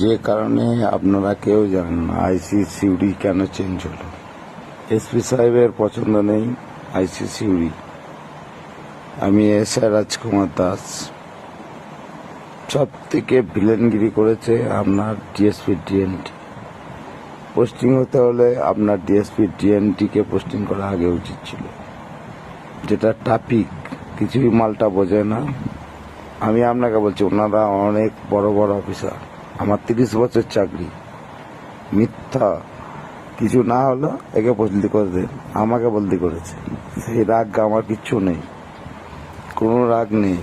যে কারণে আপনারা কেউ জানেন না আইসি সিউড়ি কেন চেঞ্জ হলো? এসপি সাহেবের পছন্দ নেই আইসি সিউড়ি আমি এস আই রাজকুমার দাস। সব থেকে ভিলেনগিরি করেছে আপনার ডিএসপি ডিএনটি পোস্টিং হতে হলে আপনার ডিএসপি ডিএনটিকে পোস্টিং করা আগে উচিত ছিল। যেটা ট্রাফিক কিছুই মালটা বোঝে না। আমি আপনাকে বলছি, ওনারা অনেক বড় বড় অফিসার আমার তিরিশ বছর চাকরি। মিথ্যা। কিছু না হলো, একে বদলি করে দেন। আমাকে বদলি করেছে। সেই রাগ আমার কিচ্ছু নেই। কোনো রাগ নেই।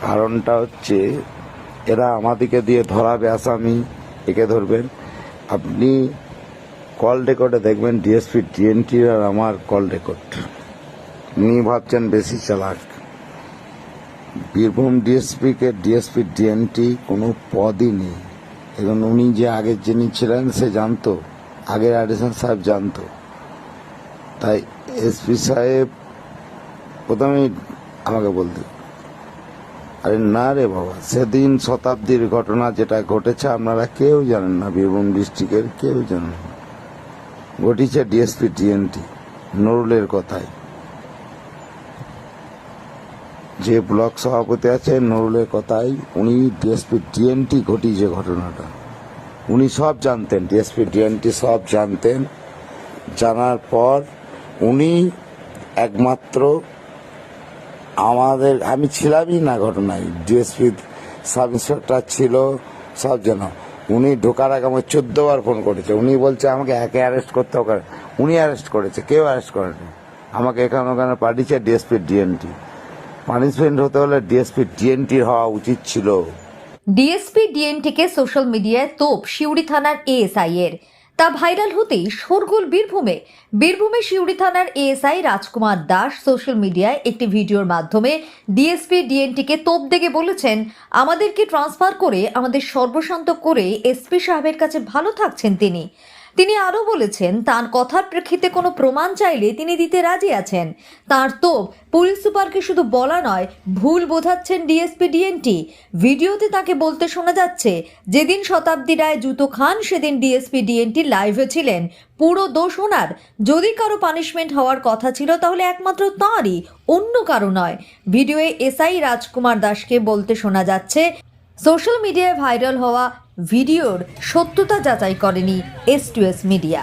কারণটা হচ্ছে, এরা আমাদেরকে দিয়ে ধরাবে আসামি। একে ধরবেন। আপনি কল রেকর্ডে দেখবেন ডিএসপি ডিএনটি আর আমার কল রেকর্ড উনি ভাবছেন বেশি চালাক। বীরভূম ডিএসপিকে ডিএসপি ডিএনটি কোনো পদই নেই। এবং উনি যে আগে যিনি ছিলেন, সে জানতো, আগের অ্যাডিশন সাহেব জানতো। তাই এসপি সাহেব প্রথমেই আমাকে বলতে, আরে না রে বাবা, সেদিন শতাব্দীর ঘটনা যেটা ঘটেছে আপনারা কেউ জানেন না, বীরভূম ডিস্ট্রিক্টের কেউ জানেন না। ঘটিছে ডিএসপি ডিএনটি নরুলের কথায় যে ব্লক সভাপতি আছে নরুলের কথাই, উনি ডিএসপি ডিএনটি ঘটিয়েছে ঘটনাটা। উনি সব জানতেন, ডিএসপি ডিএনটি সব জানতেন। জানার পর উনি একমাত্র আমাদের, আমি ছিলামই না ঘটনায়, ডিএসপি সাব ইন্সপেক্টর ছিল, সব যেন। উনি ঢোকার আগে আমার চোদ্দ বার ফোন করেছে। উনি বলছে, আমাকে একে অ্যারেস্ট করতে হবে। উনি অ্যারেস্ট করেছে, কেউ অ্যারেস্ট করেনি। আমাকে এখানে ওখানে পাঠিয়েছে ডিএসপি ডিএনটি। পানিশমেন্ট হতে হলে ডিএসপি ডিএনটি হওয়া উচিত ছিল। ডিএসপি ডিএনটিকে সোশ্যাল মিডিয়ায় তোপ, শিউড়ি থানার এএসআই এর। তা ভাইরাল হতেই শোরগোল বীরভূমে। বীরভূমে শিউড়ি থানার এএসআই রাজকুমার দাস সোশ্যাল মিডিয়ায় একটি ভিডিওর মাধ্যমে ডিএসপি ডিএনটিকে তোপ দেখে বলেছেন, আমাদেরকে ট্রান্সফার করে, আমাদের সর্বশান্ত করে এসপি সাহেবের কাছে ভালো থাকছেন তিনি। তিনি আরও বলেছেন, তার কথার প্রেক্ষিতে কোনো প্রমাণ চাইলে তিনি দিতে রাজি আছেন। তার তোপ পুলিশ সুপারকে শুধু বলা নয়, ভুল বোঝাচ্ছেন ডিএসপি ডিএনটি। ভিডিওতে তাকে বলতে শোনা যাচ্ছে, যেদিন শতাব্দী রায় জুতো খান, সেদিন ডিএসপি ডিএনটি লাইভে ছিলেন। পুরো দোষ ওনার। যদি কারও পানিশমেন্ট হওয়ার কথা ছিল, তাহলে একমাত্র তাঁরই, অন্য কারও নয়। ভিডিওয়ে এসআই রাজকুমার দাসকে বলতে শোনা যাচ্ছে, সোশ্যাল মিডিয়ায় ভাইরাল হওয়া ভিডিওর সত্যতা যাচাই করেনি এস টু এস মিডিয়া